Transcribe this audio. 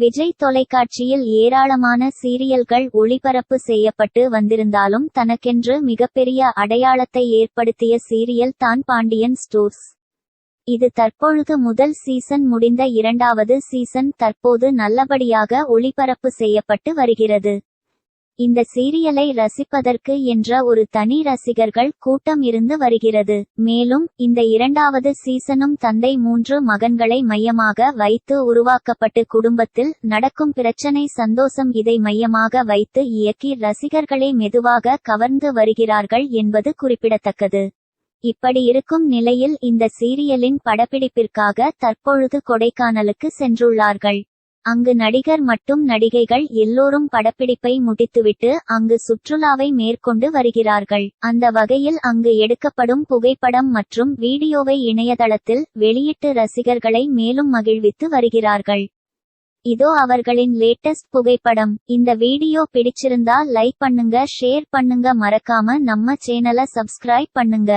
விஜய் தொலைக்காட்சியில் ஏராளமான சீரியல்கள் ஒளிபரப்பு செய்யப்பட்டு வந்திருந்தாலும் தனக்கென்று மிகப்பெரிய அடையாளத்தை ஏற்படுத்திய சீரியல் தான் பாண்டியன் ஸ்டோர்ஸ். இது தற்பொழுது முதல் சீசன் முடிந்த இரண்டாவது சீசன் தற்போது நல்லபடியாக ஒளிபரப்பு செய்யப்பட்டு வருகிறது. இந்த சீரியலை ரசிப்பதற்கு என்ற ஒரு தனி ரசிகர்கள் கூட்டம் இருந்து வருகிறது. மேலும் இந்த இரண்டாவது சீசனும் தந்தை மூன்று மகன்களை மையமாக வைத்து உருவாக்கப்பட்டு குடும்பத்தில் நடக்கும் பிரச்சனை சந்தோஷம் இதை மையமாக வைத்து இயக்கி ரசிகர்களை மெதுவாக கவர்ந்து வருகிறார்கள் என்பது குறிப்பிடத்தக்கது. இப்படி இருக்கும் நிலையில் இந்த சீரியலின் படப்பிடிப்பிற்காக தற்பொழுது கொடைக்கானலுக்கு சென்றுள்ளார்கள். அங்கு நடிகர் மற்றும் நடிகைகள் எல்லோரும் படப்பிடிப்பை முடித்துவிட்டு அங்கு சுற்றுலாவை மேற்கொண்டு வருகிறார்கள். அந்த வகையில் அங்கு எடுக்கப்படும் புகைப்படம் மற்றும் வீடியோவை இணையதளத்தில் வெளியிட்டு ரசிகர்களை மேலும் மகிழ்வித்து வருகிறார்கள். இதோ அவர்களின் லேட்டஸ்ட் புகைப்படம். இந்த வீடியோ பிடிச்சிருந்தா லைக் பண்ணுங்க ஷேர் பண்ணுங்க. மறக்காம நம்ம சேனலை சப்ஸ்கிரைப் பண்ணுங்க.